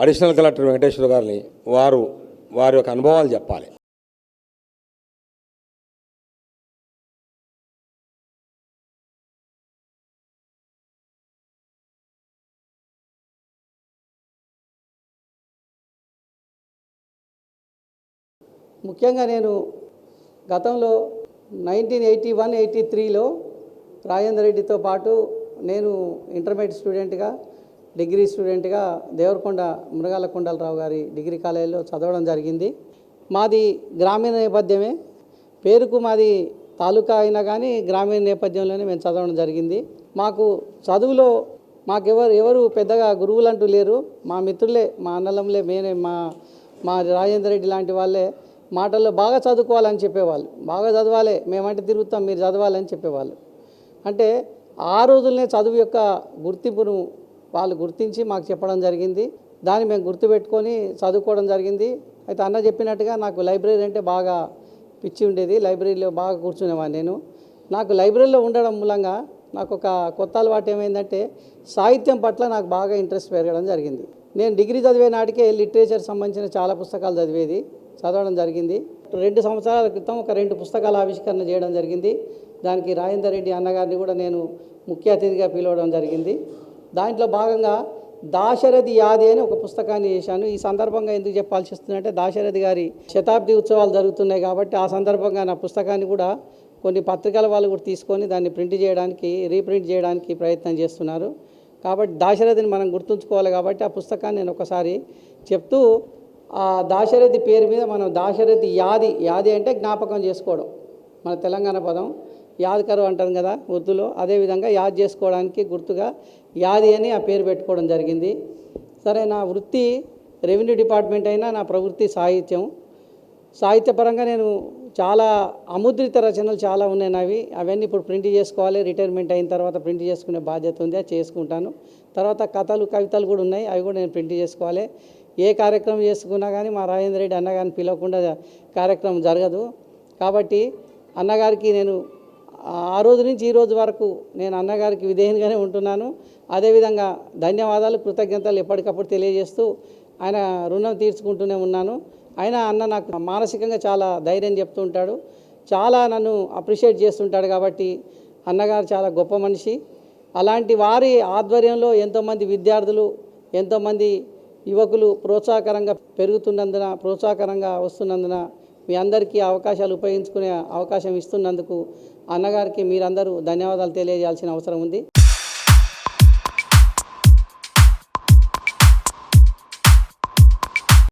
Additional collector Venkateswara గారిని వారు వారి యొక్క అనుభవాలు చెప్పాలి. ముఖ్యంగా నేను గతంలో నైన్టీన్ ఎయిటీ వన్ ఎయిటీ త్రీలో రాజేందర్ రెడ్డితో పాటు నేను ఇంటర్మీడియట్ స్టూడెంట్గా డిగ్రీ స్టూడెంట్గా దేవరకొండ మృగాల కొండలరావు గారి డిగ్రీ కాలేజీలో చదవడం జరిగింది. మాది గ్రామీణ నేపథ్యమే. పేరుకు మాది తాలూకా అయినా కానీ గ్రామీణ నేపథ్యంలోనే మేము చదవడం జరిగింది. మాకు చదువులో మాకెవరు ఎవరు పెద్దగా గురువులు అంటూ లేరు. మా మిత్రులే మా అన్నలంలే మేనే మా మా రాజేందర్ రెడ్డి లాంటి వాళ్ళే మాటల్లో బాగా చదువుకోవాలని చెప్పేవాళ్ళు. బాగా చదవాలి మేమంటే తిరుగుతాం మీరు చదవాలని చెప్పేవాళ్ళు. అంటే ఆ రోజులనే చదువు యొక్క గుర్తింపును వాళ్ళు గుర్తించి మాకు చెప్పడం జరిగింది. దాన్ని మేము గుర్తుపెట్టుకొని చదువుకోవడం జరిగింది. అయితే అన్న చెప్పినట్టుగా నాకు లైబ్రరీ అంటే బాగా పిచ్చి ఉండేది. లైబ్రరీలో బాగా కూర్చునేవాడిని నేను. నాకు లైబ్రరీలో ఉండడం మూలంగా నాకు ఒక కొత్త అలవాటు ఏమైందంటే సాహిత్యం పట్ల నాకు బాగా ఇంట్రెస్ట్ పెరగడం జరిగింది. నేను డిగ్రీ చదివే నాటికే లిటరేచర్ సంబంధించిన చాలా పుస్తకాలు చదివేది చదవడం జరిగింది. రెండు సంవత్సరాల క్రితం ఒక రెండు పుస్తకాల ఆవిష్కరణ చేయడం జరిగింది. దానికి రాజేందర్ రెడ్డి అన్నగారిని కూడా నేను ముఖ్య అతిథిగా పిలవడం జరిగింది. దాంట్లో భాగంగా దాశరథి యాది అని ఒక పుస్తకాన్ని చేశాను. ఈ సందర్భంగా ఎందుకు చెప్పాల్సి వస్తుందంటే దాశరథి గారి శతాబ్ది ఉత్సవాలు జరుగుతున్నాయి కాబట్టి ఆ సందర్భంగా నా పుస్తకాన్ని కూడా కొన్ని పత్రికల వాళ్ళు కూడా తీసుకొని దాన్ని ప్రింట్ చేయడానికి రీప్రింట్ చేయడానికి ప్రయత్నం చేస్తున్నారు. కాబట్టి దాశరథిని మనం గుర్తుంచుకోవాలి కాబట్టి ఆ పుస్తకాన్ని నేను ఒకసారి చెప్తూ ఆ దాశరథి పేరు మీద మనం దాశరథి యాది యాది అంటే జ్ఞాపకం చేసుకోవడం. మన తెలంగాణ పదం యాదకరు అంటాం కదా ఉర్దూలో అదేవిధంగా యాద్ చేసుకోవడానికి గుర్తుగా యాది అని ఆ పేరు పెట్టుకోవడం జరిగింది. సరే నా వృత్తి రెవెన్యూ డిపార్ట్మెంట్ అయినా నా ప్రవృత్తి సాహిత్యం. సాహిత్యపరంగా నేను చాలా అముద్రిత రచనలు చాలా ఉన్నాయి నావి. అవన్నీ ఇప్పుడు ప్రింట్ చేసుకోవాలి రిటైర్మెంట్ అయిన తర్వాత ప్రింట్ చేసుకునే బాధ్యత ఉంది అది చేసుకుంటాను. తర్వాత కథలు కవితలు కూడా ఉన్నాయి అవి కూడా నేను ప్రింట్ చేసుకోవాలి. ఏ కార్యక్రమం చేసుకున్నా కానీ మా రాజేంద్ర రెడ్డి అన్నగారిని పిలవకుండా కార్యక్రమం జరగదు. కాబట్టి అన్నగారికి నేను ఆ రోజు నుంచి ఈ రోజు వరకు నేను అన్నగారికి విధేయంగానే ఉంటున్నాను. అదేవిధంగా ధన్యవాదాలు కృతజ్ఞతలు ఎప్పటికప్పుడు తెలియజేస్తూ ఆయన రుణం తీర్చుకుంటూనే ఉన్నాను. ఆయన అన్న నాకు మానసికంగా చాలా ధైర్యం చెప్తూ ఉంటాడు. చాలా నన్ను అప్రిషియేట్ చేస్తుంటాడు కాబట్టి అన్నగారు చాలా గొప్ప మనిషి. అలాంటి వారి ఆధ్వర్యంలో ఎంతోమంది విద్యార్థులు ఎంతోమంది యువకులు ప్రోత్సాహకరంగా పెరుగుతున్నందున ప్రోత్సాహకరంగా వస్తున్నందున మీ అందరికీ అవకాశాలు ఉపయోగించుకునే అవకాశం ఇస్తున్నందుకు అన్నగారికి మీరందరూ ధన్యవాదాలు తెలియజేయాల్సిన అవసరం ఉంది.